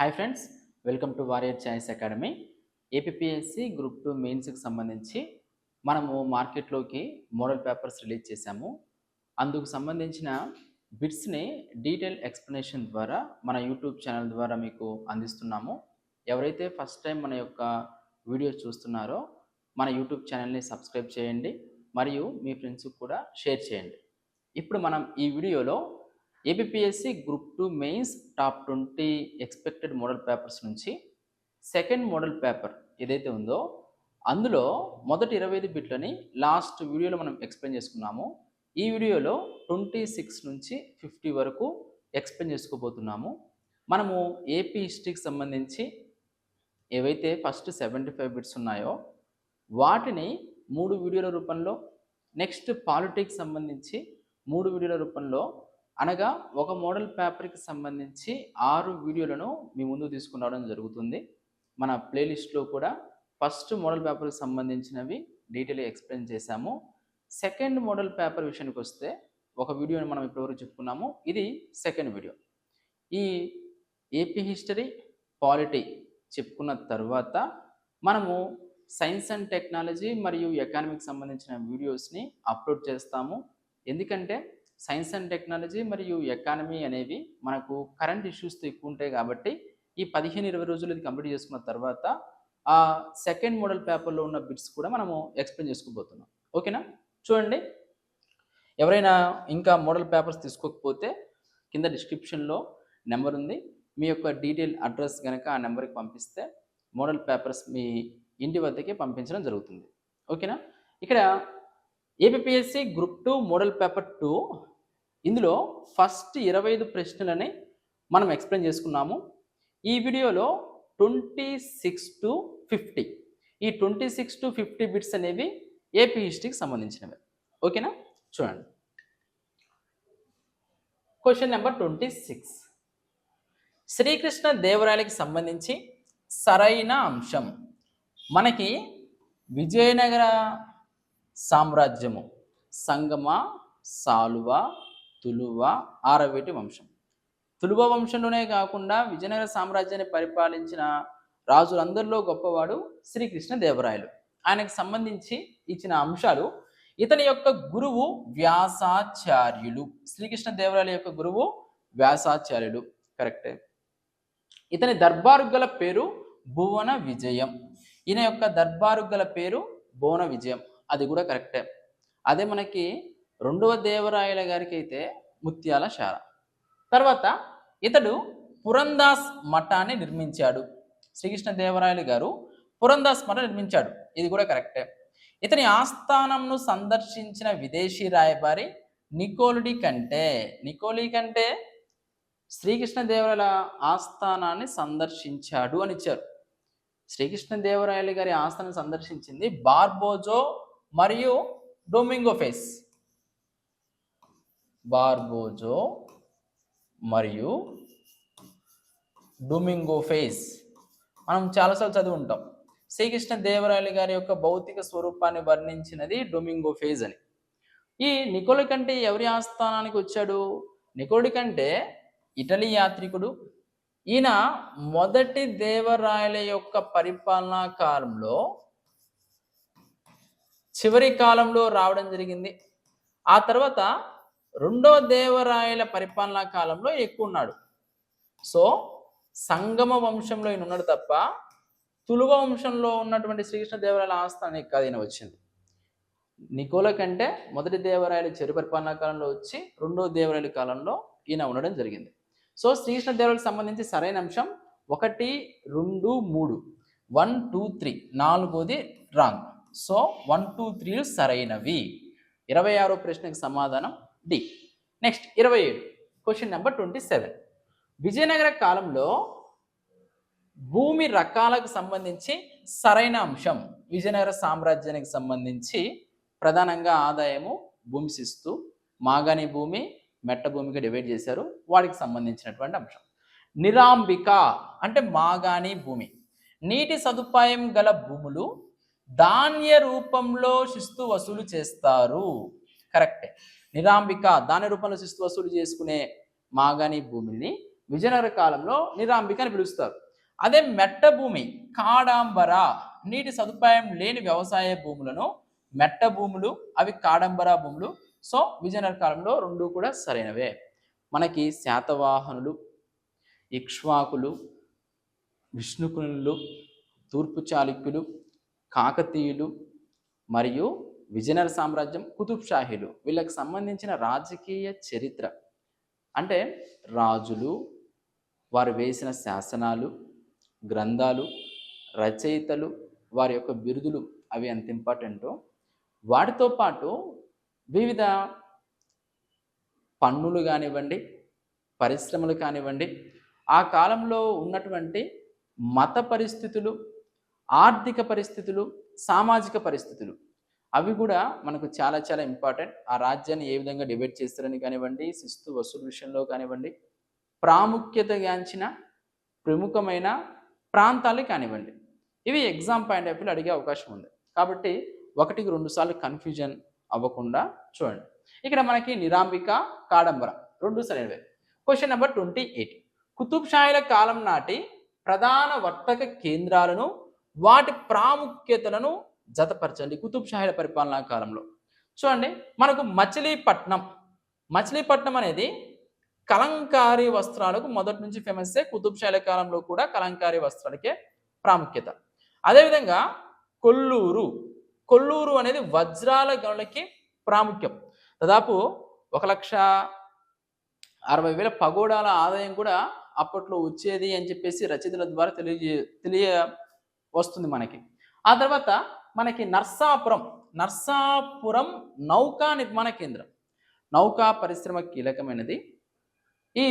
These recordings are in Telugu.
Hi friends welcome to warrior choice academy A P S C group two మెయిన్స్కి సంబంధించి మనము మార్కెట్లోకి మోడల్ పేపర్స్ రిలీజ్ చేశాము. అందుకు సంబంధించిన బిట్స్ని డీటెయిల్ ఎక్స్ప్లెనేషన్ ద్వారా మన యూట్యూబ్ ఛానల్ ద్వారా మీకు అందిస్తున్నాము. ఎవరైతే ఫస్ట్ టైం మన యొక్క వీడియోస్ చూస్తున్నారో మన యూట్యూబ్ ఛానల్ని సబ్స్క్రైబ్ చేయండి మరియు మీ ఫ్రెండ్స్కి కూడా షేర్ చేయండి. ఇప్పుడు మనం ఈ వీడియోలో A P S C group two mains top twenty expected model papers నుంచి సెకండ్ మోడల్ పేపర్ ఏదైతే ఉందో అందులో మొదటి ఇరవై ఐదు బిట్లని లాస్ట్ వీడియోలో మనం ఎక్స్ప్లెయిన్ చేసుకున్నాము. ఈ వీడియోలో ట్వంటీ సిక్స్ నుంచి ఫిఫ్టీ వరకు ఎక్స్ప్లెయిన్ చేసుకోబోతున్నాము. మనము ఏపీ హిస్టరీకి సంబంధించి ఏవైతే ఫస్ట్ సెవెంటీ ఫైవ్ బిట్స్ ఉన్నాయో వాటిని మూడు వీడియోల రూపంలో నెక్స్ట్ పాలిటిక్స్ సంబంధించి మూడు వీడియోల రూపంలో అనగా ఒక మోడల్ పేపర్కి సంబంధించి ఆరు వీడియోలను మీ ముందు తీసుకురావడం జరుగుతుంది. మన ప్లేలిస్ట్లో కూడా ఫస్ట్ మోడల్ పేపర్కి సంబంధించినవి డీటెయిల్గా ఎక్స్ప్లెయిన్ చేశాము. సెకండ్ మోడల్ పేపర్ విషయానికి వస్తే ఒక వీడియోని మనం ఇప్పటివరకు చెప్పుకున్నాము. ఇది సెకండ్ వీడియో. ఈ ఏపీ హిస్టరీ పాలిటీ చెప్పుకున్న తర్వాత మనము సైన్స్ అండ్ టెక్నాలజీ మరియు ఎకానమీకి సంబంధించిన వీడియోస్ని అప్లోడ్ చేస్తాము. ఎందుకంటే సైన్స్ అండ్ టెక్నాలజీ మరియు ఎకానమీ అనేవి మనకు కరెంట్ ఇష్యూస్తో ఎక్కువ ఉంటాయి కాబట్టి ఈ పదిహేను ఇరవై రోజులు ఇది కంప్లీట్ చేసుకున్న తర్వాత ఆ సెకండ్ మోడల్ పేపర్లో ఉన్న బిట్స్ కూడా మనము ఎక్స్ప్లెయిన్ చేసుకోబోతున్నాం. ఓకేనా? చూడండి. ఎవరైనా ఇంకా మోడల్ పేపర్స్ తీసుకోకపోతే కింద డిస్క్రిప్షన్లో నెంబర్ ఉంది. మీ యొక్క డీటెయిల్ అడ్రస్ కనుక ఆ నెంబర్కి పంపిస్తే మోడల్ పేపర్స్ మీ ఇంటి వద్దకే పంపించడం జరుగుతుంది. ఓకేనా? ఇక్కడ APSC group two model paper two ఇందులో ఫస్ట్ ఇరవై ఐదు ప్రశ్నలని మనం ఎక్స్ప్లెయిన్ చేసుకున్నాము. ఈ వీడియోలో ట్వంటీ సిక్స్ టు ఫిఫ్టీ. ఈ twenty six to fifty bits అనేవి ఏపీ హిస్టరీకి సంబంధించినవి. ఓకేనా? చూడండి. Question number twenty six. Srikrishna దేవరాయలకి సంబంధించి సరైన అంశం. మనకి విజయనగర సామ్రాజ్యము సంగమ సాలువ తులువ ఆరవేటి వంశం. తులువ వంశంలోనే కాకుండా విజయనగర సామ్రాజ్యాన్ని పరిపాలించిన రాజులందరిలో గొప్పవాడు శ్రీకృష్ణ దేవరాయలు. ఆయనకు సంబంధించి ఇచ్చిన అంశాలు ఇతని యొక్క గురువు వ్యాసాచార్యులు. శ్రీకృష్ణ దేవరాయల యొక్క గురువు వ్యాసాచార్యులు. కరెక్టే. ఇతని దర్బారు గల పేరు భువన విజయం. ఈయన యొక్క దర్బారు గల పేరు భువన విజయం. అది కూడా కరెక్టే. అదే మనకి రెండవ దేవరాయల గారికి అయితే ముత్యాల శాల. తర్వాత ఇతడు పురందాస్ మఠాన్ని నిర్మించాడు. శ్రీకృష్ణ దేవరాయలు గారు పురందాస్ మఠం నిర్మించాడు. ఇది కూడా కరెక్టే. ఇతని ఆస్థానంను సందర్శించిన విదేశీ రాయబారి నికోలుడి కంటే నికోలి కంటే శ్రీకృష్ణ దేవరాయల ఆస్థానాన్ని సందర్శించాడు అని ఇచ్చారు. శ్రీకృష్ణ దేవరాయలు గారి ఆస్థానం సందర్శించింది బార్బోజో మరియు డొమింగో ఫేస్. బార్బోజో మరియు డొమింగో ఫేస్ మనం చాలాసార్లు చదివి ఉంటాం శ్రీకృష్ణ దేవరాయలు గారి యొక్క భౌతిక స్వరూపాన్ని వర్ణించినది డొమింగో ఫేజ్ అని. ఈ నికోల కంటే ఎవరి ఆస్థానానికి వచ్చాడు? నికోడి కంటే ఇటలీ యాత్రికుడు. ఈయన మొదటి దేవరాయల యొక్క పరిపాలనా కాలంలో చివరి కాలంలో రావడం జరిగింది. ఆ తర్వాత రెండో దేవరాయల పరిపాలనా కాలంలో ఎక్కువ ఉన్నాడు సో సంగమ వంశంలో ఈయన ఉన్నాడు తప్ప తులువ వంశంలో ఉన్నటువంటి శ్రీకృష్ణ దేవరాయల ఆస్థానానికి కాదు ఈయన వచ్చింది. నికోల కంటే మొదటి దేవరాయల చెరు పరిపాలనా కాలంలో వచ్చి రెండో దేవరాయల కాలంలో ఈయన ఉండడం జరిగింది. సో శ్రీకృష్ణ దేవరాయలకు సంబంధించి సరైన అంశం ఒకటి రెండు మూడు వన్ టూ త్రీ నాలుగోది రాంగ్. సో వన్ టూ త్రీలు సరైనవి. ఇరవై ఆరో ప్రశ్నకు సమాధానం డి. నెక్స్ట్ ఇరవై ఏడు. Question number twenty seven Vijayanagara కాలంలో భూమి రకాలకు సంబంధించి సరైన అంశం విజయనగర సామ్రాజ్యానికి సంబంధించి ప్రధానంగా ఆదాయము భూమి శిస్తు మాగాణి భూమి మెట్ట భూమికి డివైడ్ చేశారు. వాటికి సంబంధించినటువంటి అంశం. నిరాంబిక అంటే మాగాణి భూమి. నీటి సదుపాయం గల భూములు ధాన్య రూపంలో శిస్తు వసూలు చేస్తారు. కరెక్టే నిరాంబిక దాని రూపంలో శిస్తు వసూలు చేసుకునే మాగాణి భూమిని విజయనగర కాలంలో నిరాంబిక అని పిలుస్తారు. అదే మెట్ట భూమి కాడాంబర నీటి సదుపాయం లేని వ్యవసాయ భూములను మెట్ట భూములు అవి కాడంబర భూములు. సో విజయనగర కాలంలో రెండు కూడా సరైనవే. మనకి శాతవాహనులు ఇక్ష్వాకులు విష్ణుకునులు తూర్పు చాళుక్యులు కాకతీయులు మరియు విజయనగర సామ్రాజ్యం కుతుబ్ షాహీలు వీళ్ళకి సంబంధించిన రాజకీయ చరిత్ర. అంటే రాజులు వారు వేసిన శాసనాలు గ్రంథాలు రచయితలు వారి యొక్క బిరుదులు అవి ఎంత ఇంపార్టెంటో వాటితో పాటు వివిధ పన్నులు కానివ్వండి పరిశ్రమలు కానివ్వండి ఆ కాలంలో ఉన్నటువంటి మత పరిస్థితులు ఆర్థిక పరిస్థితులు సామాజిక పరిస్థితులు. అవి కూడా మనకు చాలా చాలా ఇంపార్టెంట్ ఆ రాజ్యాన్ని ఏ విధంగా డిబేట్ చేస్తారని కానివ్వండి శిస్తు వసూలు విషయంలో కానివ్వండి ప్రాముఖ్యతగాంచిన ప్రముఖమైన ప్రాంతాలు కానివ్వండి. ఇవి ఎగ్జామ్ పాయింట్ ఆఫ్ అడిగే అవకాశం ఉంది. కాబట్టి ఒకటికి రెండు సార్లు కన్ఫ్యూజన్ అవ్వకుండా చూడండి. ఇక్కడ మనకి నిరాంబిక కాడంబర రెండు సరైనవి క్వశ్చన్ నెంబర్ ట్వంటీ ఎయిట్ కుతుబ్ షాయిల కాలం నాటి ప్రధాన వర్తక కేంద్రాలను వాటి ప్రాముఖ్యతలను జతపరచండి. కుతుబ్ షాహీల పరిపాలనా కాలంలో. చూడండి మనకు మచిలీపట్నం మచిలీపట్నం అనేది కలంకారీ వస్త్రాలకు మొదటి నుంచి ఫేమస్ కుతుబ్ షాహీల కాలంలో కూడా కలంకారీ వస్త్రాలకే ప్రాముఖ్యత. అదేవిధంగా కొల్లూరు కొల్లూరు అనేది వజ్రాల గనులకి ప్రాముఖ్యం. దాదాపు ఒక లక్ష అరవై వేల పగోడాల ఆదాయం కూడా అప్పట్లో వచ్చేది అని చెప్పేసి రచయితల ద్వారా తెలియజే తెలియ వస్తుంది మనకి. ఆ తర్వాత మనకి నర్సాపురం నర్సాపురం నౌకా నిర్మాణ కేంద్రం. నౌకా పరిశ్రమ కీలకమైనది. ఈ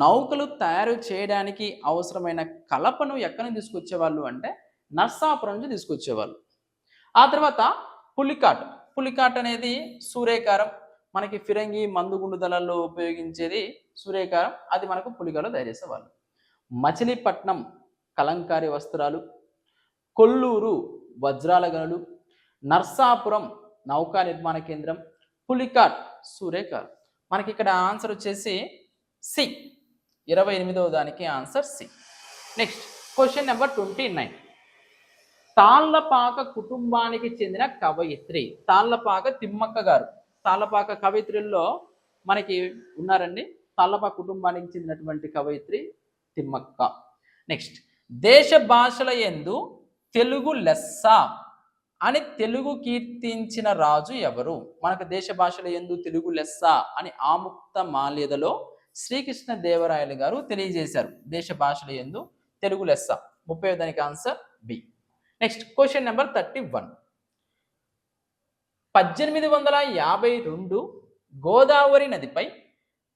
నౌకలు తయారు చేయడానికి అవసరమైన కలపను ఎక్కడి నుంచి తీసుకొచ్చేవాళ్ళు అంటే నర్సాపురం నుంచి తీసుకొచ్చేవాళ్ళు. ఆ తర్వాత పులికాట్. పులికాట్ అనేది సూర్యకారం. మనకి ఫిరంగి మందుగుండు దళాల్లో ఉపయోగించేది సూర్యకారం. అది మనకు పులికాలో తయారు చేసేవాళ్ళు మచిలీపట్నం కలంకారీ వస్త్రాలు. కొల్లూరు వజ్రాల గనులు నర్సాపురం నౌకా నిర్మాణ కేంద్రం పులికాట్ సూర్యకారం మనకి ఇక్కడ ఆన్సర్ వచ్చేసి సి. ఇరవై ఎనిమిదవ దానికి answer C. Next question number twenty nine. Tallapaka కుటుంబానికి చెందిన కవయిత్రి తాళ్ళపాక తిమ్మక్క గారు. తాళ్ళపాక కవయిత్రుల్లో మనకి ఉన్నారండి. తాళ్ళపాక కుటుంబానికి చెందినటువంటి కవయిత్రి తిమ్మక్క. నెక్స్ట్ దేశ భాషల ఎందు తెలుగు లెస్స అని తెలుగు కీర్తించిన రాజు ఎవరు? మనకు దేశ భాషల ఎందు తెలుగు లెస్స అని ఆముక్త మాల్యదలో శ్రీకృష్ణ దేవరాయలు గారు తెలియజేశారు. దేశ భాషల ఎందు తెలుగు లెస్స. ముప్పై దానికి answer B. Next question number thirty one. పద్దెనిమిది వందల యాభై రెండు గోదావరి నదిపై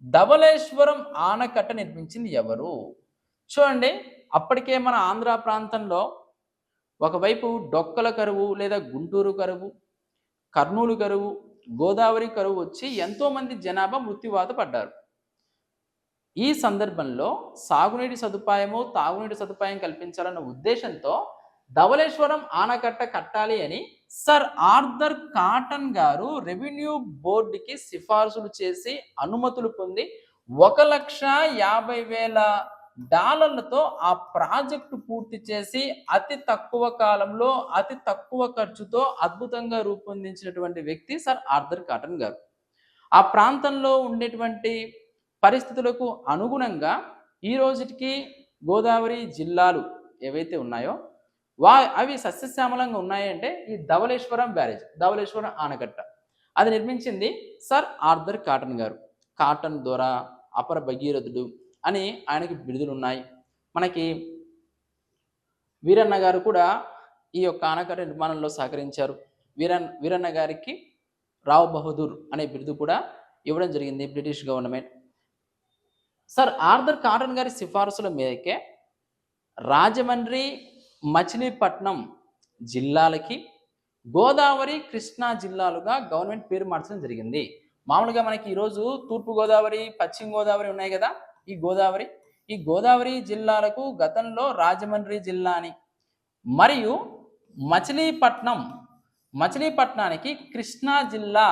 ధవళేశ్వరం ఆనకట్ట నిర్మించింది ఎవరు? చూడండి అప్పటికే మన ఆంధ్ర ప్రాంతంలో ఒకవైపు డొక్కల కరువు లేదా గుంటూరు కరువు కర్నూలు కరువు గోదావరి కరువు వచ్చి ఎంతోమంది జనాభా మృత్యువాత పడ్డారు. ఈ సందర్భంలో సాగునీటి సదుపాయము తాగునీటి సదుపాయం కల్పించాలన్న ఉద్దేశంతో ధవళేశ్వరం ఆనకట్ట కట్టాలి అని సర్ ఆర్థర్ కాటన్ గారు రెవెన్యూ బోర్డుకి సిఫార్సులు చేసి అనుమతులు పొంది ఒక లక్ష యాభై వేల డాలర్లతో ఆ ప్రాజెక్టు పూర్తి చేసి అతి తక్కువ కాలంలో అతి తక్కువ ఖర్చుతో అద్భుతంగా రూపొందించినటువంటి వ్యక్తి సర్ ఆర్థర్ కాటన్ గారు. ఆ ప్రాంతంలో ఉండేటువంటి పరిస్థితులకు అనుగుణంగా ఈ రోజుకి గోదావరి జిల్లాలు ఏవైతే ఉన్నాయో వా అవి సస్యశ్యామలంగా ఉన్నాయంటే ఈ ధవళేశ్వరం బ్యారేజ్ ధవళేశ్వరం ఆనకట్ట. అది నిర్మించింది సర్ ఆర్థర్ కాటన్ గారు. కాటన్ ద్వారా అపర భగీరథుడు అని ఆయనకి బిరుదులు ఉన్నాయి మనకి వీరన్న గారు కూడా ఈ యొక్క ఆనకట్ట నిర్మాణంలో సహకరించారు. వీరన్ వీరన్న గారికి రావ్ బహదూర్ అనే బిరుదు కూడా ఇవ్వడం జరిగింది British government. Sir Arthur Cotton గారి సిఫారసుల మేరకే రాజమండ్రి మచిలీపట్నం జిల్లాలకి గోదావరి కృష్ణా జిల్లాలుగా గవర్నమెంట్ పేరు మార్చడం జరిగింది. మామూలుగా మనకి ఈరోజు తూర్పు గోదావరి పశ్చిమ గోదావరి ఉన్నాయి కదా. ఈ గోదావరి ఈ గోదావరి జిల్లాలకు గతంలో రాజమండ్రి జిల్లా అని. మరియు మచిలీపట్నం మచిలీపట్నానికి కృష్ణా జిల్లా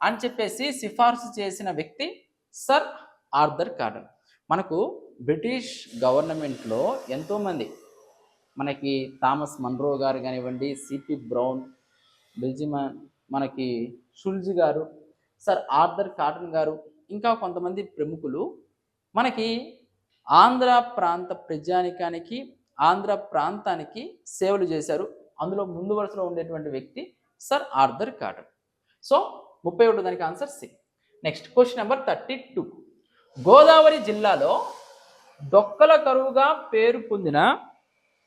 అని చెప్పేసి సిఫార్సు చేసిన వ్యక్తి సర్ ఆర్థర్ కాటన్. మనకు బ్రిటిష్ గవర్నమెంట్లో ఎంతోమంది మనకి థామస్ మన్రో గారు కానివ్వండి సిపి బ్రౌన్ బెల్జిమన్ మనకి షుల్జ్ గారు సర్ ఆర్థర్ కాటన్ గారు ఇంకా కొంతమంది ప్రముఖులు మనకి ఆంధ్ర ప్రాంత ప్రజానికానికి ఆంధ్ర ప్రాంతానికి సేవలు చేశారు. అందులో ముందు వరుసలో ఉండేటువంటి వ్యక్తి సర్ ఆర్థర్ కాటన్. సో ముప్పై ఒకటి దానికి answer C next question number thirty two Godavari జిల్లాలో డొక్కల కరువుగా పేరు పొందిన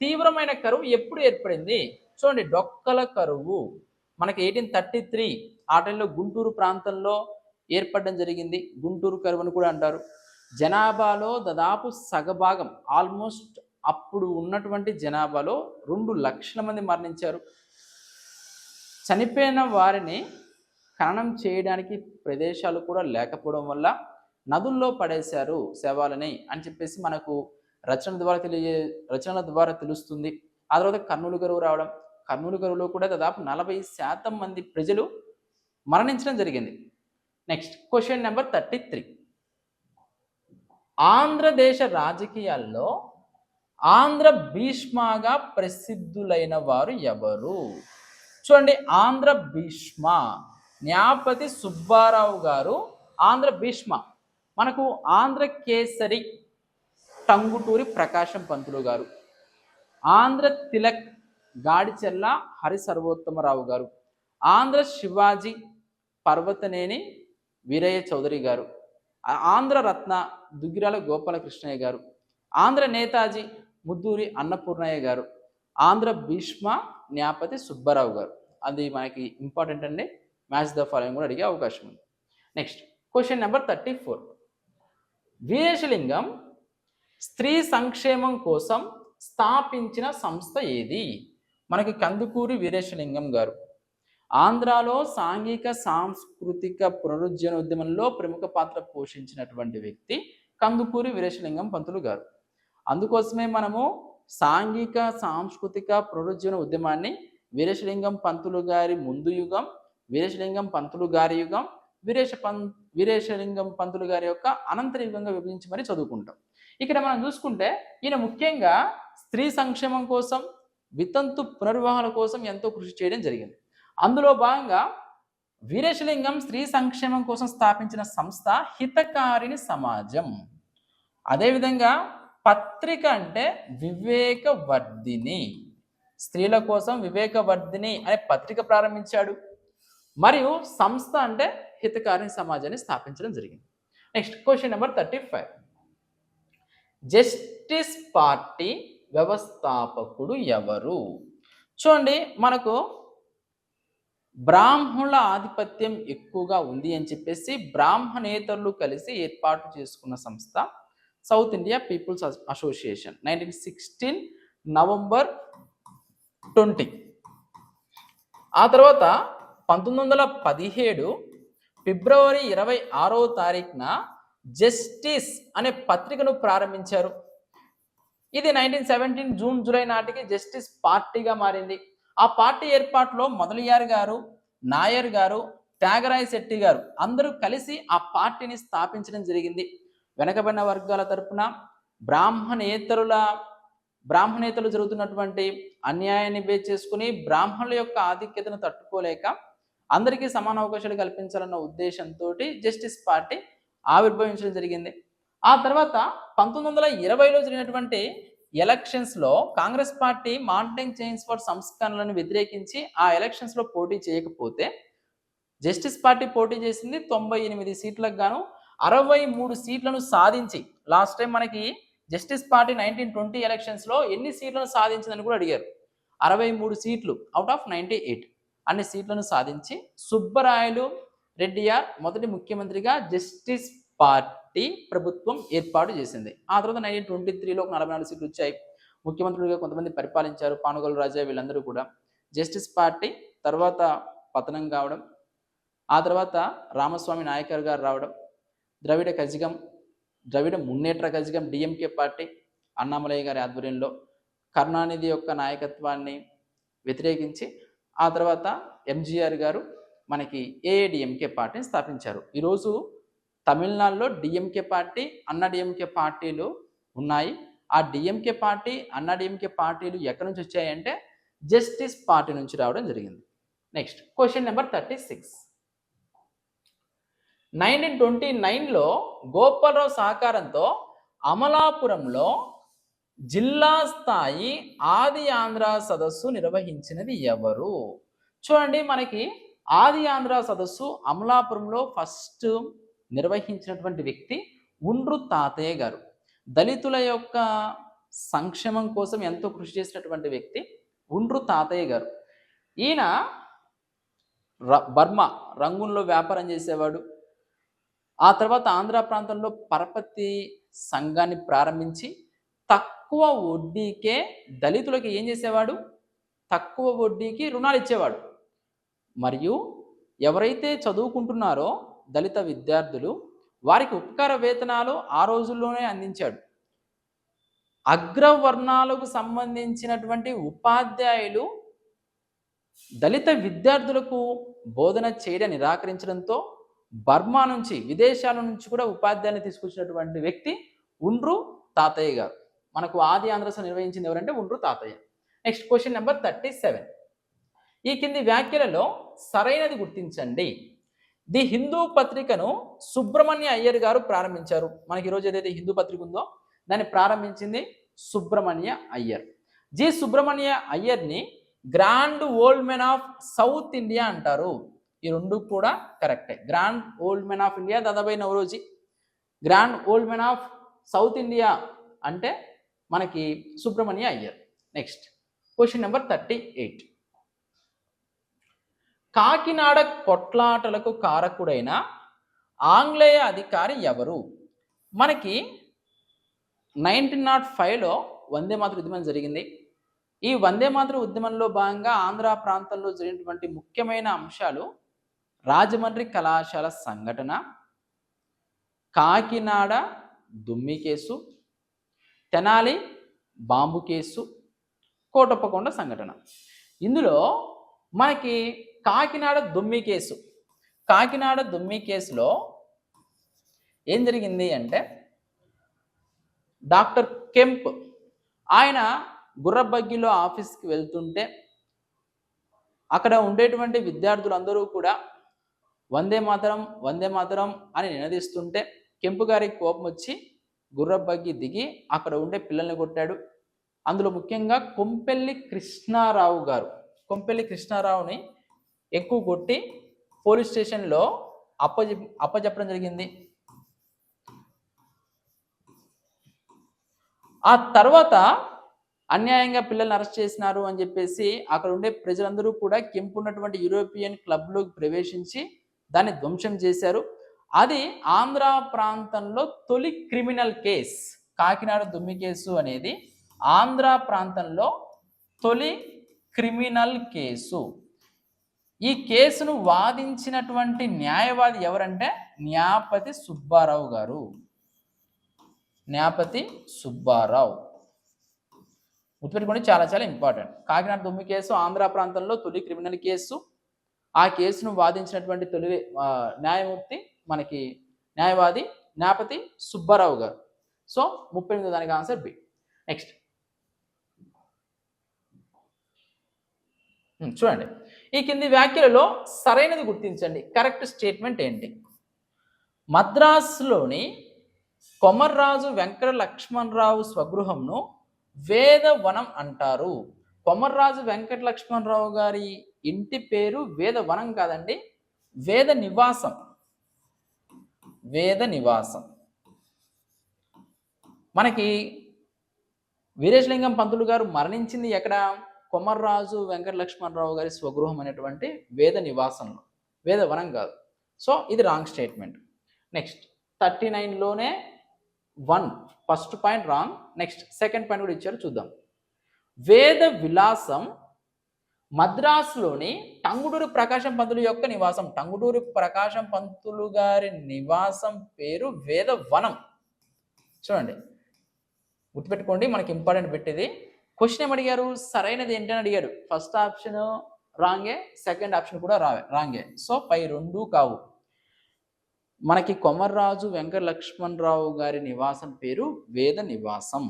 తీవ్రమైన కరువు ఎప్పుడు ఏర్పడింది? చూడండి డొక్కల కరువు. మనకి ఎయిటీన్ థర్టీ త్రీ ఆ టైంలో గుంటూరు ప్రాంతంలో ఏర్పడడం జరిగింది. గుంటూరు కరువు అని కూడా అంటారు. జనాభాలో దాదాపు సగభాగం ఆల్మోస్ట్ అప్పుడు ఉన్నటువంటి జనాభాలో రెండు లక్షల మంది మరణించారు. చనిపోయిన వారిని ఖననం చేయడానికి ప్రదేశాలు కూడా లేకపోవడం వల్ల నదుల్లో పడేశారు శవాలని అని చెప్పేసి మనకు రచన ద్వారా తెలియ రచనల ద్వారా తెలుస్తుంది. ఆ తర్వాత కర్నూలు గరువు రావడం కర్నూలు గరువులో కూడా దాదాపు నలభై శాతం మంది ప్రజలు మరణించడం జరిగింది. Next question number thirty three. Andhradesa రాజకీయాల్లో ఆంధ్ర భీష్మగా ప్రసిద్ధులైన వారు ఎవరు? చూడండి ఆంధ్ర భీష్మ న్యాపతి సుబ్బారావు గారు ఆంధ్ర భీష్మ. మనకు ఆంధ్ర కేసరి టంగుటూరి ప్రకాశం పంతులు గారు. ఆంధ్ర తిలక్ గాడిచెల్ల హరి సర్వోత్తమరావు గారు. ఆంధ్ర శివాజీ పర్వతనేని వీరయ్య చౌదరి గారు. ఆంధ్రరత్న ఆంధ్ర రత్న దుగ్గిరాల గోపాలకృష్ణయ్య గారు ఆంధ్ర నేతాజీ ముద్దూరి అన్నపూర్ణయ్య గారు ఆంధ్ర భీష్మ న్యాపతి సుబ్బారావు గారు. అది మనకి ఇంపార్టెంట్ అండి. మ్యాచ్ ద ఫాలోయింగ్ కూడా అడిగే అవకాశం ఉంది. Next question number thirty four Veeresalingam స్త్రీ సంక్షేమం కోసం స్థాపించిన సంస్థ ఏది? మనకి కందుకూరి వీరేశలింగం గారు. ఆంధ్రాలో సాంఘిక సాంస్కృతిక పునరుజ్జీవనోద్యమంలో ప్రముఖ పాత్ర పోషించినటువంటి వ్యక్తి కందుకూరి వీరేశలింగం పంతులు గారు. అందుకోసమే మనము సాంఘిక సాంస్కృతిక పునరుజ్జీవన ఉద్యమాన్ని వీరేశలింగం పంతులు గారి ముందు యుగం వీరేశలింగం పంతులు గారి యుగం వీరేశ పం వీరేశలింగం పంతులు గారి యొక్క అనంతర యుగంగా విభజించి మరీ చదువుకుంటాం. ఇక్కడ మనం చూసుకుంటే ఈయన ముఖ్యంగా స్త్రీ సంక్షేమం కోసం వితంతు పునర్వివాహాల కోసం ఎంతో కృషి చేయడం జరిగింది. అందులో భాగంగా వీరేశలింగం స్త్రీ సంక్షేమం కోసం స్థాపించిన సంస్థ హితకారిణి సమాజం. అదేవిధంగా పత్రిక అంటే వివేకవర్ధిని. స్త్రీల కోసం వివేకవర్ధిని అనే పత్రిక ప్రారంభించాడు. మరియు సంస్థ అంటే హితకారిణి సమాజాన్ని స్థాపించడం జరిగింది. Next question number thirty five. Justice party వ్యవస్థాపకుడు ఎవరు? చూడండి మనకు బ్రాహ్మణుల ఆధిపత్యం ఎక్కువగా ఉంది అని చెప్పేసి బ్రాహ్మణేతరులు కలిసి ఏర్పాటు చేసుకున్న సంస్థ South India peoples association. Nineteen sixteen November twenty. ఆ తర్వాత పంతొమ్మిది వందల పదిహేడు ఫిబ్రవరి ఇరవై ఆరో తారీఖున జస్టిస్ అనే పత్రికను ప్రారంభించారు. ఇది నైన్టీన్ సెవెంటీన్ జూన్ జూలై నాటికి జస్టిస్ పార్టీగా మారింది. ఆ పార్టీ ఏర్పాటులో మొదలయ్యారు గారు నాయర్ గారు త్యాగరాయ శెట్టి గారు అందరూ కలిసి ఆ పార్టీని స్థాపించడం జరిగింది. వెనకబడిన వర్గాల తరపున బ్రాహ్మణేతరుల బ్రాహ్మణేతలు జరుగుతున్నటువంటి అన్యాయాన్ని బేస్ చేసుకుని బ్రాహ్మణుల యొక్క ఆధిక్యతను తట్టుకోలేక అందరికీ సమాన అవకాశాలు కల్పించాలన్న ఉద్దేశంతో జస్టిస్ పార్టీ ఆవిర్భవించడం జరిగింది. ఆ తర్వాత పంతొమ్మిది వందల ఇరవైలో జరిగినటువంటి ఎలక్షన్స్లో Congress party Montagu Chelmsford సంస్కరణలను వ్యతిరేకించి ఆ ఎలక్షన్స్లో పోటీ చేయకపోతే జస్టిస్ పార్టీ పోటీ చేసింది తొంభై ఎనిమిది సీట్లకు గాను అరవై మూడు సీట్లను సాధించి లాస్ట్ టైం మనకి జస్టిస్ పార్టీ నైన్టీన్ ట్వంటీ ఎలక్షన్స్లో ఎన్ని సీట్లను సాధించిందని కూడా అడిగారు. అరవై మూడు సీట్లు అవుట్ ఆఫ్ నైంటీ ఎయిట్ అన్ని సీట్లను సాధించి సుబ్బరాయలు రెడ్డియార్ మొదటి ముఖ్యమంత్రిగా జస్టిస్ పార్టీ ప్రభుత్వం ఏర్పాటు చేసింది. ఆ తర్వాత నైన్టీన్ ట్వంటీ త్రీలో ఒక నలభై నాలుగు సీట్లు వచ్చాయి. ముఖ్యమంత్రులుగా కొంతమంది పరిపాలించారు. పానుగోలు రాజా వీళ్ళందరూ కూడా. జస్టిస్ పార్టీ తర్వాత పతనం కావడం ఆ తర్వాత రామస్వామి నాయకర్ గారు రావడం ద్రవిడ కజిగం ద్రవిడ మున్నేట్ర కజిగం డిఎంకే పార్టీ అన్నామలయ్య గారి ఆధ్వర్యంలో కరుణానిధి యొక్క నాయకత్వాన్ని వ్యతిరేకించి ఆ తర్వాత ఎంజీఆర్ గారు మనకి ఏఐడిఎంకే పార్టీని స్థాపించారు. ఈరోజు తమిళనాడులో డిఎంకే పార్టీ అన్నాడిఎంకే పార్టీలు ఉన్నాయి. ఆ డిఎంకే పార్టీ అన్నా డిఎంకే పార్టీలు ఎక్కడి నుంచి వచ్చాయంటే జస్టిస్ పార్టీ నుంచి రావడం జరిగింది. Next question number thirty six nineteen twenty నైన్లో గోపాలరావు సహకారంతో అమలాపురంలో జిల్లా స్థాయి ఆది ఆంధ్ర సదస్సు నిర్వహించినది ఎవరు? చూడండి మనకి ఆది ఆంధ్ర సదస్సు అమలాపురంలో ఫస్ట్ నిర్వహించినటువంటి వ్యక్తి ఉండ్రు తాతయ్య గారు. దళితుల యొక్క సంక్షేమం కోసం ఎంతో కృషి చేసినటువంటి వ్యక్తి ఉండ్రు తాతయ్య గారు. ఈయన ర- బర్మా రంగుల్లో వ్యాపారం చేసేవాడు. ఆ తర్వాత ఆంధ్ర ప్రాంతంలో పరపతి సంఘాన్ని ప్రారంభించి తక్కువ వడ్డీకే దళితులకి ఏం చేసేవాడు? తక్కువ వడ్డీకి రుణాలు ఇచ్చేవాడు. మరియు ఎవరైతే చదువుకుంటున్నారో దళిత విద్యార్థులు వారికి ఉపకార వేతనాలు ఆ రోజుల్లోనే అందించాడు. అగ్రవర్ణాలకు సంబంధించినటువంటి ఉపాధ్యాయులు దళిత విద్యార్థులకు బోధన చేయడం నిరాకరించడంతో బర్మా నుంచి విదేశాల నుంచి కూడా ఉపాధ్యాయుని తీసుకొచ్చినటువంటి వ్యక్తి ఉండ్రు తాతయ్య గారు. మనకు ఆది ఆంధ్రస నిర్వహించింది ఎవరంటే ఉండ్రు తాతయ్య. Next question number thirty seven. ఈ కింది వ్యాఖ్యలలో సరైనది గుర్తించండి. ది హిందూ పత్రికను సుబ్రహ్మణ్య అయ్యర్ గారు ప్రారంభించారు. మనకి ఈరోజు ఏదైతే హిందూ పత్రిక ఉందో దాన్ని ప్రారంభించింది Subrahmanya Iyer. G Subrahmanya అయ్యర్ని grand old men of South India అంటారు. ఈ రెండు కూడా కరెక్టే. Grand old men of India Dadabhai Naoroji grand old men of South India అంటే మనకి Subrahmanya Iyer. Next. Question number thirty eight. Kakinada కొట్లాటలకు కారకుడైన ఆంగ్లేయ అధికారి ఎవరు? మనకి నైన్టీన్ నాట్ ఫైవ్లో వందే మాతృ ఉద్యమం జరిగింది. ఈ వందే మాతృ ఉద్యమంలో భాగంగా ఆంధ్ర ప్రాంతంలో జరిగినటువంటి ముఖ్యమైన అంశాలు రాజమండ్రి కళాశాల సంఘటన Kakinada దుమ్మి case Tenali bomb case Kotappakonda సంఘటన. ఇందులో మనకి కాకినాడ దుమ్మి కేసు. కాకినాడ దుమ్మి కేసులో ఏం జరిగింది అంటే డాక్టర్ కెంప్ ఆయన గుర్రబగ్గిలో ఆఫీస్కి వెళ్తుంటే అక్కడ ఉండేటువంటి విద్యార్థులందరూ కూడా వందే మాతరం వందే మాతరం అని నినదిస్తుంటే కెంపు గారికి కోపం వచ్చి గుర్రబగ్గి దిగి అక్కడ ఉండే పిల్లల్ని కొట్టాడు. అందులో ముఖ్యంగా కొంపెల్లి కృష్ణారావు గారు. కొంపెల్లి కృష్ణారావుని ఎక్కువ కొట్టి పోలీస్ స్టేషన్లో అప్పజె అప్పచెప్పడం జరిగింది. ఆ తర్వాత అన్యాయంగా పిల్లల్ని అరెస్ట్ చేసినారు అని చెప్పేసి అక్కడ ఉండే ప్రజలందరూ కూడా కెంపు ఉన్నటువంటి యూరోపియన్ క్లబ్లోకి ప్రవేశించి దాన్ని ధ్వంసం చేశారు. అది ఆంధ్ర ప్రాంతంలో తొలి క్రిమినల్ కేస్ కాకినాడ దుమ్మి కేసు అనేది ఆంధ్ర ప్రాంతంలో తొలి క్రిమినల్ కేసు. ఈ కేసును వాదించినటువంటి న్యాయవాది ఎవరంటే న్యాపతి సుబ్బారావు గారు. న్యాపతి సుబ్బారావు. గుర్తుపెట్టుకోండి చాలా చాలా ఇంపార్టెంట్. కాకినాడ దుమ్మి కేసు ఆంధ్ర ప్రాంతంలో తొలి క్రిమినల్ కేసు. ఆ కేసును వాదించినటువంటి తొలి న్యాయమూర్తి మనకి న్యాయవాది న్యాపతి సుబ్బారావు గారు. సో ముప్పై ఎనిమిది దానికి ఆన్సర్ బి. నెక్స్ట్. చూడండి. ఈ కింది వ్యాఖ్యలలో సరైనది గుర్తించండి. కరెక్ట్ స్టేట్మెంట్ ఏంటి? మద్రాసులోని కొమర్రాజు వెంకట లక్ష్మణరావు స్వగృహంను వేదవనం అంటారు. కొమర్రాజు వెంకట లక్ష్మణరావు గారి ఇంటి పేరు వేదవనం కాదండి వేద నివాసం. వేద నివాసం. మనకి వీరేశలింగం పంతులు గారు మరణించింది ఎక్కడ? కొమర్రాజు వెంకట లక్ష్మణరావు గారి స్వగృహం అనేటువంటి వేద నివాసంలో. వేదవనం కాదు. సో ఇది wrong statement. Next thirty నైన్లోనే one first point wrong. Next second point కూడా ఇచ్చారు చూద్దాం. వేద విలాసం మద్రాసులోని టంగుటూరు ప్రకాశం పంతులు యొక్క నివాసం. టంగుటూరు ప్రకాశం పంతులు గారి నివాసం పేరు వేదవనం చూడండి. గుర్తుపెట్టుకోండి మనకి ఇంపార్టెంట్ పెట్టేది క్వశ్చన్ ఏం అడిగారు? సరైనది ఏంటని అడిగాడు. ఫస్ట్ ఆప్షన్ రాంగే సెకండ్ ఆప్షన్ కూడా రా రాంగే. సో పై రెండు కావు. మనకి కొమర్రాజు వెంకట లక్ష్మణరావు గారి నివాసం పేరు వేద నివాసం.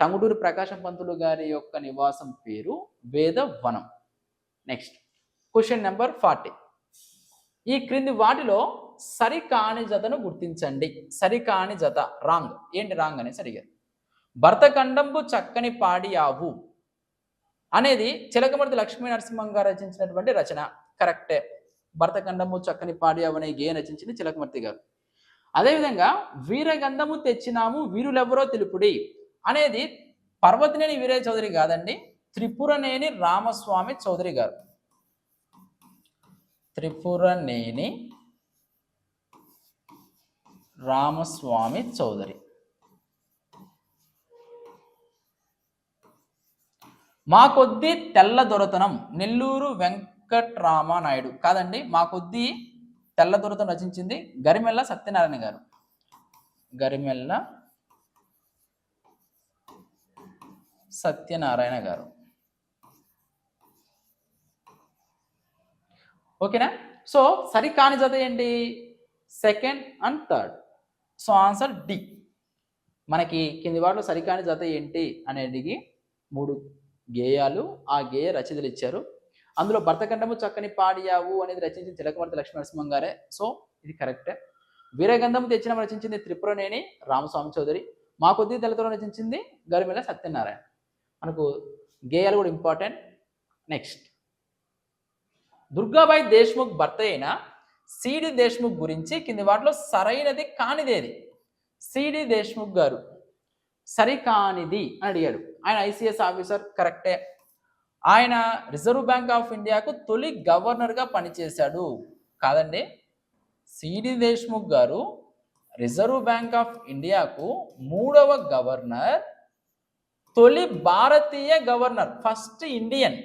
టంగుటూరి ప్రకాశం పంతులు గారి యొక్క నివాసం పేరు వేద వనం నెక్స్ట్ క్వశ్చన్ నెంబర్ ఫార్టీ ఈ క్రింది వాటిలో సరికాని జతను గుర్తించండి. సరికాని జత రాంగ్. ఏంటి రాంగ్ అనేసి అడిగారు. భరతఖండంబు చక్కని పాడియావు అనేది చిలకమర్తి లక్ష్మీ నరసింహం గారు రచించినటువంటి రచన. కరెక్టే భరతఖండము చక్కని పాడియావు అనే గేయ రచించింది చిలకమర్తి గారు. అదేవిధంగా వీరగంధము తెచ్చినాము వీరులెవరో తెలుపుడి అనేది పర్వతనేని వీరయ్య చౌదరి కాదండి త్రిపురనేని రామస్వామి చౌదరి గారు. త్రిపురనేని రామస్వామి చౌదరి. మా కొద్ది తెల్ల దొరతనం నెల్లూరు వెంకట్రామానాయుడు కాదండి మా కొద్ది తెల్ల దొరతనం రచించింది గరిమెల్ల సత్యనారాయణ గారు. గరిమెల్ల సత్యనారాయణ గారు. ఓకేనా? సో సరికాని జత ఏంటి? Second and third. So answer D. మనకి కింది వాటిలో సరికాని జత ఏంటి అనేది మూడు గేయాలు ఆ గేయ రచయితలు ఇచ్చారు. అందులో భర్తకంఠము చక్కని పాడియావు అనేది రచించిన తిలకవర్తి లక్ష్మీనరసింహం గారే. సో ఇది కరెక్టే. వీరగంధము తెచ్చిన రచించింది త్రిపురనేని రామస్వామి చౌదరి. మా కొద్ది దళితులు రచించింది గరిమెల సత్యనారాయణ. మనకు గేయాలు కూడా ఇంపార్టెంట్. నెక్స్ట్. దుర్గాబాయి దేశ్ముఖ్ భర్త అయిన సిడి దేశ్ముఖ్ గురించి కింది వాటిలో సరైనది కానిదేది. సిడి దేశ్ముఖ్ గారు సరికానిది అని అడిగాడు. ఆయన ఐసీఎస్ ఆఫీసర్ కరెక్టే. ఆయన రిజర్వ్ బ్యాంక్ ఆఫ్ ఇండియాకు తొలి గవర్నర్గా పనిచేశాడు. కాదండి సిడి దేశ్ముఖ్ గారు రిజర్వ్ బ్యాంక్ ఆఫ్ ఇండియాకు మూడవ గవర్నర్ తొలి భారతీయ governor first Indian.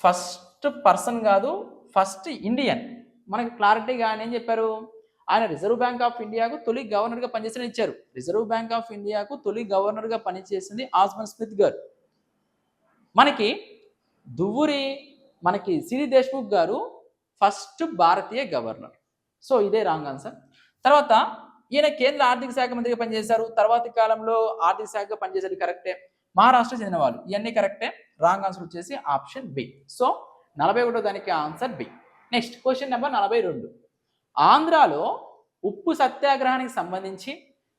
First person కాదు ఫస్ట్ ఇండియన్. మనకి క్లారిటీగా ఆయన ఏం చెప్పారు? ఆయన రిజర్వ్ బ్యాంక్ ఆఫ్ ఇండియాకు తొలి గవర్నర్గా పనిచేసిన ఇచ్చారు. రిజర్వ్ బ్యాంక్ ఆఫ్ ఇండియాకు తొలి గవర్నర్గా పనిచేసింది ఆస్మన్ స్మిత్ గారు. మనకి దువ్వురి మనకి సిరి దేశ్ముఖ్ గారు ఫస్ట్ భారతీయ గవర్నర్ సో ఇదే రాంగ్ ఆన్సర్ తర్వాత ఈయన కేంద్ర ఆర్థిక శాఖ మంత్రిగా పనిచేశారు. తర్వాతి కాలంలో ఆర్థిక శాఖగా పనిచేశారు కరెక్టే మహారాష్ట్ర చెందిన వాళ్ళు ఇవన్నీ కరెక్టే రాంగ్ ఆన్సర్ వచ్చేసి ఆప్షన్ బి సో నలభై ఒకటో దానికి answer B next question number నలభై రెండు. ఆంధ్రాలో ఉప్పు సత్యాగ్రహానికి సంబంధించి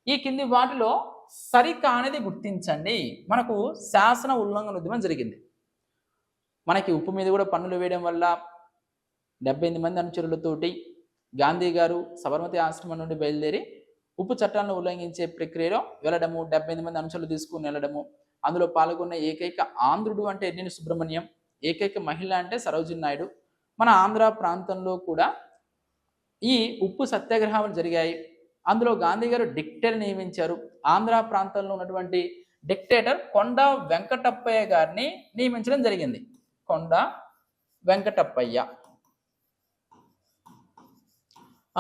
ఈ కింది వాటిలో సరికానిది గుర్తించండి. మనకు శాసన ఉల్లంఘన ఉద్యమం జరిగింది. మనకి ఉప్పు మీద కూడా పన్నులు వేయడం వల్ల డెబ్బై ఎనిమిది మంది అనుచరులతోటి గాంధీ గారు సబర్మతి ఆశ్రమం నుండి బయలుదేరి ఉప్పు చట్టాలను ఉల్లంఘించే ప్రక్రియలో వెళ్ళడము డెబ్బై ఎనిమిది మంది అనుచరులు తీసుకుని వెళ్ళడము అందులో పాల్గొన్న ఏకైక ఆంధ్రుడు అంటే ఎన్నిని సుబ్రహ్మణ్యం ఏకైక మహిళ అంటే సరోజిన్ నాయుడు. మన ఆంధ్ర ప్రాంతంలో కూడా ఈ ఉప్పు సత్యాగ్రహాలు జరిగాయి. అందులో గాంధీ గారు డిక్టేటర్ నియమించారు. ఆంధ్ర ప్రాంతంలో ఉన్నటువంటి డిక్టేటర్ కొండ వెంకటప్పయ్య గారిని నియమించడం జరిగింది. కొండ వెంకటప్పయ్య.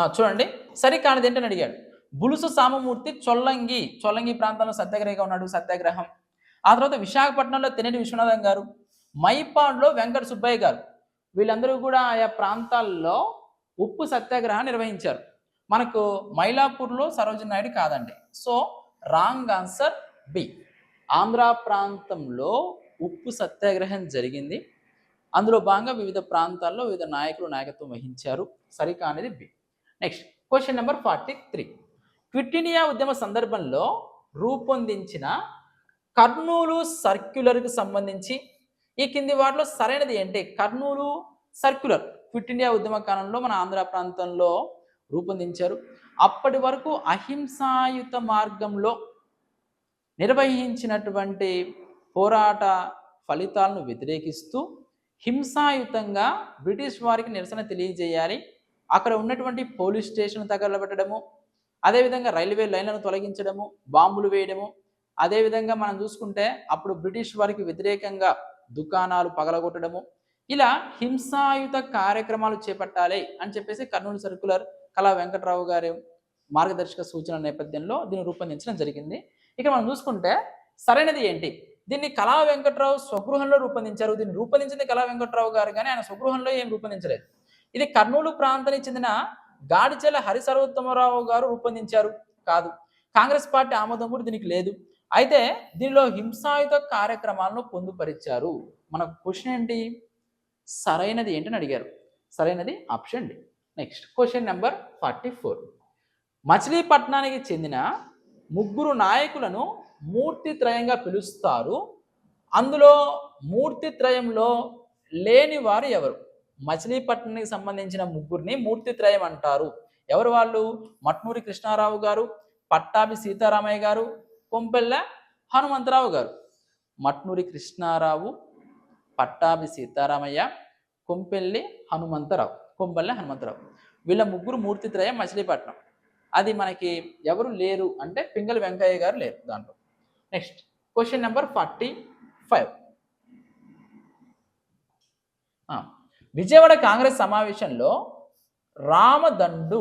చూడండి. సరికానిది ఏంటని అడిగాడు. బులుసు సామమూర్తి చొల్లంగి చొల్లంగి ప్రాంతంలో సత్యాగ్రహంగా ఉన్నాడు సత్యాగ్రహం. ఆ తర్వాత విశాఖపట్నంలో తెనేటి విశ్వనాథం గారు మైపాడ్లో వెంకట సుబ్బయ్య గారు. వీళ్ళందరూ కూడా ఆయా ప్రాంతాల్లో ఉప్పు సత్యాగ్రహం నిర్వహించారు. మనకు మైలాపూర్లో సరోజిని నాయుడు కాదండి. So wrong answer B Andhra ప్రాంతంలో ఉప్పు సత్యాగ్రహం జరిగింది. అందులో భాగంగా వివిధ ప్రాంతాల్లో వివిధ నాయకులు నాయకత్వం వహించారు. సరికానిది B next question number forty three quit India ఉద్యమ సందర్భంలో రూపొందించిన కర్నూలు సర్క్యులర్కి సంబంధించి ఈ కింది వాటిలో సరైనది ఏంటి? కర్నూలు సర్క్యులర్. క్విట్ ఇండియా ఉద్యమ కాలంలో మన ఆంధ్ర ప్రాంతంలో రూపొందించారు. అప్పటి వరకు అహింసాయుత మార్గంలో నిర్వహించినటువంటి పోరాట ఫలితాలను వ్యతిరేకిస్తూ హింసాయుతంగా బ్రిటిష్ వారికి నిరసన తెలియజేయాలి. అక్కడ ఉన్నటువంటి పోలీస్ స్టేషన్ తగలబెట్టడము అదేవిధంగా రైల్వే లైన్లను తొలగించడము బాంబులు వేయడము అదేవిధంగా మనం చూసుకుంటే అప్పుడు బ్రిటిష్ వారికి వ్యతిరేకంగా దుకాణాలు పగలగొట్టడము ఇలా హింసాయుత కార్యక్రమాలు చేపట్టాలి అని చెప్పేసి కర్నూలు సర్కులర్ కళా వెంకట్రావు గారి మార్గదర్శక సూచన నేపథ్యంలో దీన్ని రూపొందించడం జరిగింది. ఇక మనం చూసుకుంటే సరైనది ఏంటి? దీన్ని కళా వెంకట్రావు స్వగృహంలో రూపొందించారు. దీన్ని రూపొందించింది కళా వెంకట్రావు గారు కానీ ఆయన స్వగృహంలో ఏం రూపొందించలేదు. ఇది కర్నూలు ప్రాంతానికి చెందిన గాడిచెల హరిసర్వోత్తమరావు గారు రూపొందించారు కాదు. కాంగ్రెస్ పార్టీ ఆమోదం కూడా దీనికి లేదు. అయితే దీనిలో హింసాయుత కార్యక్రమాలను పొందుపరిచారు. మన క్వశ్చన్ ఏంటి? సరైనది ఏంటని అడిగారు. సరైనది option D. Next question number forty four. మచిలీపట్నానికి చెందిన ముగ్గురు నాయకులను మూర్తి త్రయంగా పిలుస్తారు. అందులో మూర్తి త్రయంలో లేని వారు ఎవరు? మచిలీపట్నానికి సంబంధించిన ముగ్గురిని మూర్తి త్రయం అంటారు. ఎవరు వాళ్ళు? మట్నూరి కృష్ణారావు గారు పట్టాభి సీతారామయ్య గారు కొంపెల్ల హనుమంతరావు గారు. మట్నూరి కృష్ణారావు పట్టాభి సీతారామయ్య కొంపెల్లి హనుమంతరావు కొంపల్లి హనుమంతరావు. వీళ్ళ ముగ్గురు మూర్తిత్రయం మచిలీపట్నం. అది మనకి ఎవరు లేరు అంటే పింగళి వెంకయ్య గారు లేరు దాంట్లో. Next question number forty five Vijayawada Congress సమావేశంలో రామదండు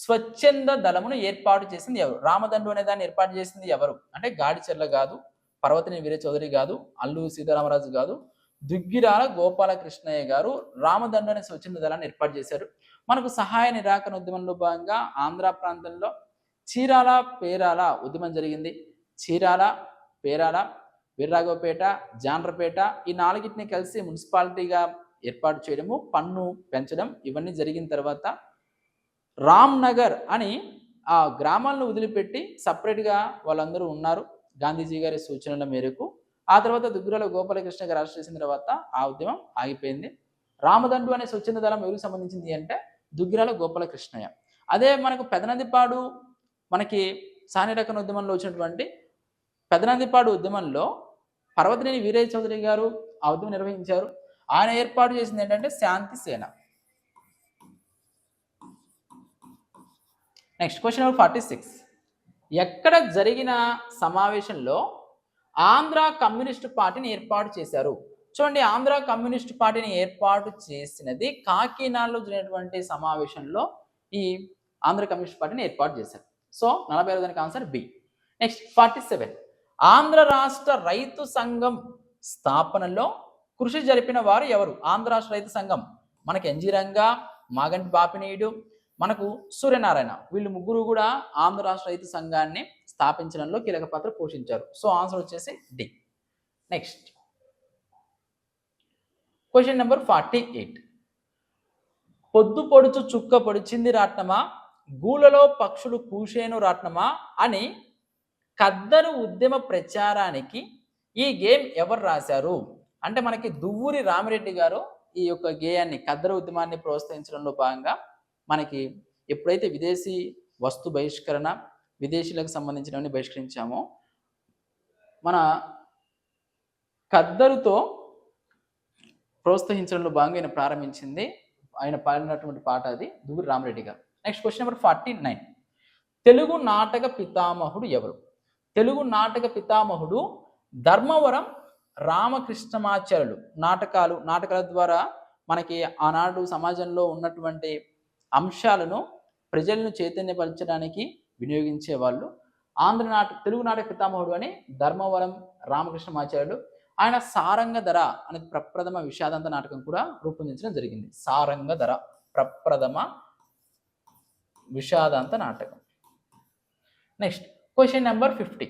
స్వచ్ఛంద దళమును ఏర్పాటు చేసింది ఎవరు? రామదండు అనే దాన్ని ఏర్పాటు చేసింది ఎవరు? అంటే గాడిచెర్ల కాదు పర్వతిని వీర చౌదరి కాదు అల్లు సీతారామరాజు కాదు దుగ్గిరాల గోపాలకృష్ణయ్య గారు రామదండు అనే స్వచ్ఛంద దళాన్ని ఏర్పాటు చేశారు. మనకు సహాయ నిరాకరణ ఉద్యమంలో భాగంగా ఆంధ్ర ప్రాంతంలో చీరాల పేరాల ఉద్యమం జరిగింది. చీరాల పేరాల వీర్రాఘవపేట జాండ్రపేట ఈ నాలుగింటిని కలిసి మున్సిపాలిటీగా ఏర్పాటు చేయడము పన్ను పెంచడం ఇవన్నీ జరిగిన తర్వాత రామ్ నగర్ అని ఆ గ్రామాలను వదిలిపెట్టి సపరేట్గా వాళ్ళందరూ ఉన్నారు. గాంధీజీ గారి సూచనల మేరకు ఆ తర్వాత దుగ్గురాల గోపాలకృష్ణ గారు అరెస్ట్ చేసిన తర్వాత ఆ ఉద్యమం ఆగిపోయింది. రామదండు అనే స్వచ్ఛంద దళం ఎవరికి సంబంధించింది అంటే దుగ్గిరాల గోపాలకృష్ణయ్య. అదే మనకు పెదనందిపాడు మనకి సానిరకన ఉద్యమంలో వచ్చినటువంటి పెదనందిపాడు ఉద్యమంలో పర్వతనేని వీరయ్య చౌదరి గారు ఆ ఉద్యమం నిర్వహించారు. ఆయన ఏర్పాటు చేసింది ఏంటంటే Shanti Sena. Next question number forty six. ఎక్కడ జరిగిన సమావేశంలో ఆంధ్ర కమ్యూనిస్ట్ పార్టీని ఏర్పాటు చేశారు. చూడండి ఆంధ్ర కమ్యూనిస్ట్ పార్టీని ఏర్పాటు చేసినది కాకినాడలో జరిగినటువంటి సమావేశంలో ఈ ఆంధ్ర కమ్యూనిస్ట్ పార్టీని ఏర్పాటు చేశారు. సో నలభై ఐదు దానికి answer B. Next forty seven. Andhra రాష్ట్ర రైతు సంఘం స్థాపనలో కృషి జరిపిన వారు ఎవరు? ఆంధ్ర రాష్ట్ర రైతు సంఘం. మనకు ఎన్జి రంగా మాగంటి బాపినీయుడు మనకు సూర్యనారాయణ. వీళ్ళు ముగ్గురు కూడా ఆంధ్ర రాష్ట్ర రైతు సంఘాన్ని స్థాపించడంలో కీలక పాత్ర పోషించారు. సో ఆన్సర్ వచ్చేసి D. Next. Question number forty eight పొద్దు పొడుచు చుక్క పొడిచింది రాట్నమా? గూలలో పక్షులు కూషేను రాట్నమా? అని కద్దరు ఉద్యమ ప్రచారానికి ఈ గేమ్ ఎవరు రాశారు? అంటే మనకి దువ్వూరి రామిరెడ్డి గారు ఈ యొక్క గేయాన్ని కద్దరు ఉద్యమాన్ని ప్రోత్సహించడంలో భాగంగా మనకి ఎప్పుడైతే విదేశీ వస్తు బహిష్కరణ విదేశీలకు సంబంధించినవన్నీ బహిష్కరించామో. మన ఖద్దరుతో ప్రోత్సహించడంలో భాగంగా ఆయన ప్రారంభించింది. ఆయన పాడినటువంటి పాట అది దూరి రామరెడ్డి గారు. Next question number forty nine. Telugu నాటక పితామహుడు ఎవరు? తెలుగు నాటక పితామహుడు ధర్మవరం రామకృష్ణమాచార్యులు. నాటకాలు నాటకాల ద్వారా మనకి ఆనాడు సమాజంలో ఉన్నటువంటి అంశాలను ప్రజలను చైతన్యపరచడానికి వినియోగించే వాళ్ళు. ఆంధ్ర నాట తెలుగు నాటక పితామహుడు అని ధర్మవరం రామకృష్ణమాచార్యుడు ఆయన సారంగ ధర అనే ప్రప్రథమ విషాదాంత నాటకం కూడా రూపొందించడం జరిగింది. సారంగ ధర ప్రప్రథమ విషాదాంత నాటకం. Next question number fifty.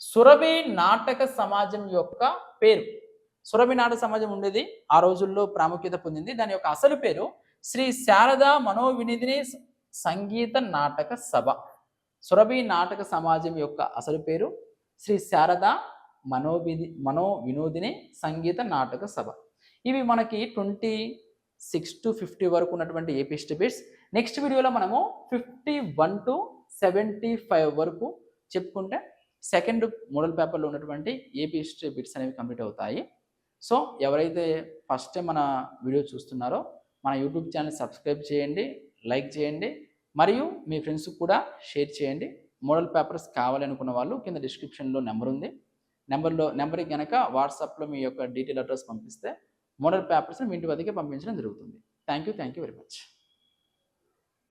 Surabhi నాటక సమాజం యొక్క పేరు. సురభి నాటక సమాజం ఉండేది ఆ రోజుల్లో ప్రాముఖ్యత పొందింది. దాని యొక్క అసలు పేరు శ్రీ శారదా మనోవినిధిని సంగీత నాటక సభ. సురభి నాటక సమాజం యొక్క అసలు పేరు శ్రీ శారద మనోవిధి మనో వినోదిని సంగీత నాటక సభ. ఇవి మనకి ట్వంటీ సిక్స్ టు ఫిఫ్టీ వరకు ఉన్నటువంటి ఏపీ స్టెబిట్స్ నెక్స్ట్ వీడియోలో మనము fifty one to seventy five వరకు చెప్పుకుంటే సెకండ్ మోడల్ పేపర్లో ఉన్నటువంటి ఏపీ హిస్టరీ బిట్స్ అనేవి కంప్లీట్ అవుతాయి. సో ఎవరైతే ఫస్ట్ మన వీడియో చూస్తున్నారో మన యూట్యూబ్ ఛానల్ సబ్స్క్రైబ్ చేయండి లైక్ చేయండి మరియు మీ ఫ్రెండ్స్కి కూడా షేర్ చేయండి. మోడల్ పేపర్స్ కావాలనుకున్న వాళ్ళు కింద డిస్క్రిప్షన్లో నెంబర్ ఉంది. నెంబర్లో నెంబర్కి కనుక వాట్సాప్లో మీ యొక్క డీటెయిల్ అడ్రస్ పంపిస్తే మోడల్ పేపర్స్ని మీ ఇంటి వద్దకే పంపించడం జరుగుతుంది. Thank you thank you very much.